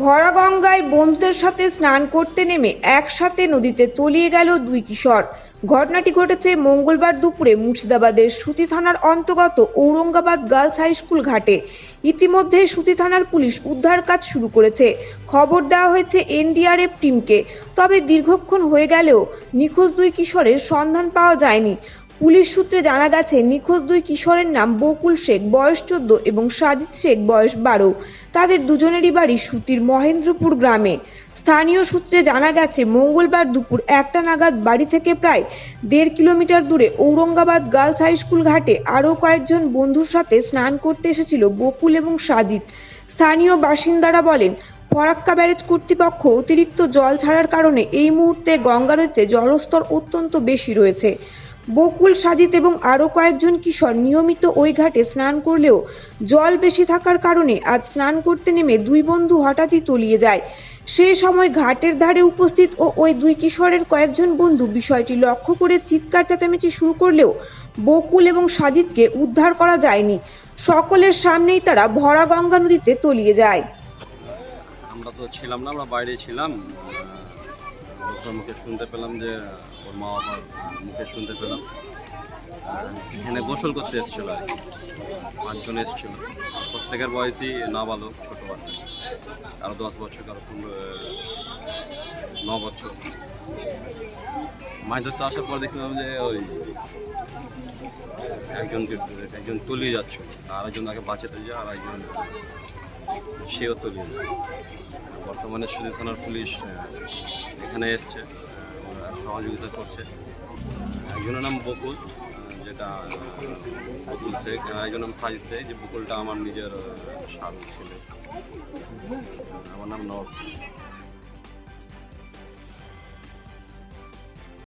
ভরা গঙ্গায় বন্ধুদের সাথে স্নান করতে নেমে একসাথে নদীতে তলিয়ে গেল দুই কিশোর। ঘটনাটি ঘটেছে মঙ্গলবার দুপুরে মুর্শিদাবাদের সুতি থানার অন্তর্গত ঔরঙ্গাবাদ গার্লস হাই স্কুল ঘাটে। ইতিমধ্যে সুতি থানার পুলিশ উদ্ধার কাজ শুরু করেছে। খবর দেওয়া হয়েছে এনডিআরএফ টিমকে। তবে দীর্ঘক্ষণ হয়ে গেলেও নিখোঁজ দুই কিশোরের সন্ধান পাওয়া যায়নি। পুলিশ সূত্রে জানা গেছে, নিখোঁজ দুই কিশোরের নাম বকুল শেখ, বয়স চোদ্দ, এবং সাজিদ শেখ, বয়স বারো। তাদের দুজনেরই বাড়ি সুতির মহেন্দ্রপুর গ্রামে। স্থানীয় সূত্রে জানা গেছে, মঙ্গলবার দুপুর একটা নাগাদ বাড়ি থেকে প্রায় দেড় কিলোমিটার দূরে ঔরঙ্গাবাদ গার্লস হাই স্কুল ঘাটে আরও কয়েকজন বন্ধুর সাথে স্নান করতে এসেছিল বকুল এবং সাজিদ। স্থানীয় বাসিন্দারা বলেন, ফরাক্কা ব্যারেজ কর্তৃপক্ষ অতিরিক্ত জল ছাড়ার কারণে এই মুহূর্তে গঙ্গা নদীতে জলস্তর অত্যন্ত বেশি রয়েছে। বকুল সাজিদ এবং আরও কয়েকজন কিশোর নিয়মিত ওই ঘাটে স্নান করলেও জল বেশি থাকার কারণে আজ স্নান করতে নেমে দুই বন্ধু হঠাৎই তলিয়ে যায়। সে সময় ঘাটের ধারে উপস্থিত ও ওই দুই কিশোরের কয়েকজন বন্ধু বিষয়টি লক্ষ্য করে চিৎকার চেঁচামেচি শুরু করলেও বকুল এবং সাজিদকে উদ্ধার করা যায়নি। সকলের সামনেই তারা ভরা গঙ্গা নদীতে তলিয়ে যায়। আমরা তো ছিলাম না, আমরা বাইরে ছিলাম। লোকের মুখে শুনতে পেলাম যে ওর মা বাবার মুখে শুনতে পেলাম। এখানে গোসল করতে এসেছিল আর। পাঁচজন এসেছিল। প্রত্যেকের বয়সই নাবালক, ছোট বাচ্চা। কারও দশ বছর, কারও ন বছর। মাছ ধরতে আসার পর দেখলাম যে ওই একজনকে একজন তলিয়ে যাচ্ছে। আর একজন তাকে বাঁচাতে যায়, আর একজন সেও তলিয়ে সুদী থানার পুলিশ এখানে এসছে সহযোগিতা করছে। একজনের নাম বকুল যেটা বকুল শেখ একজন নাম সাজিদ শেখ। যে বকুলটা আমার নিজের শাল ছেলে। আমার নাম নব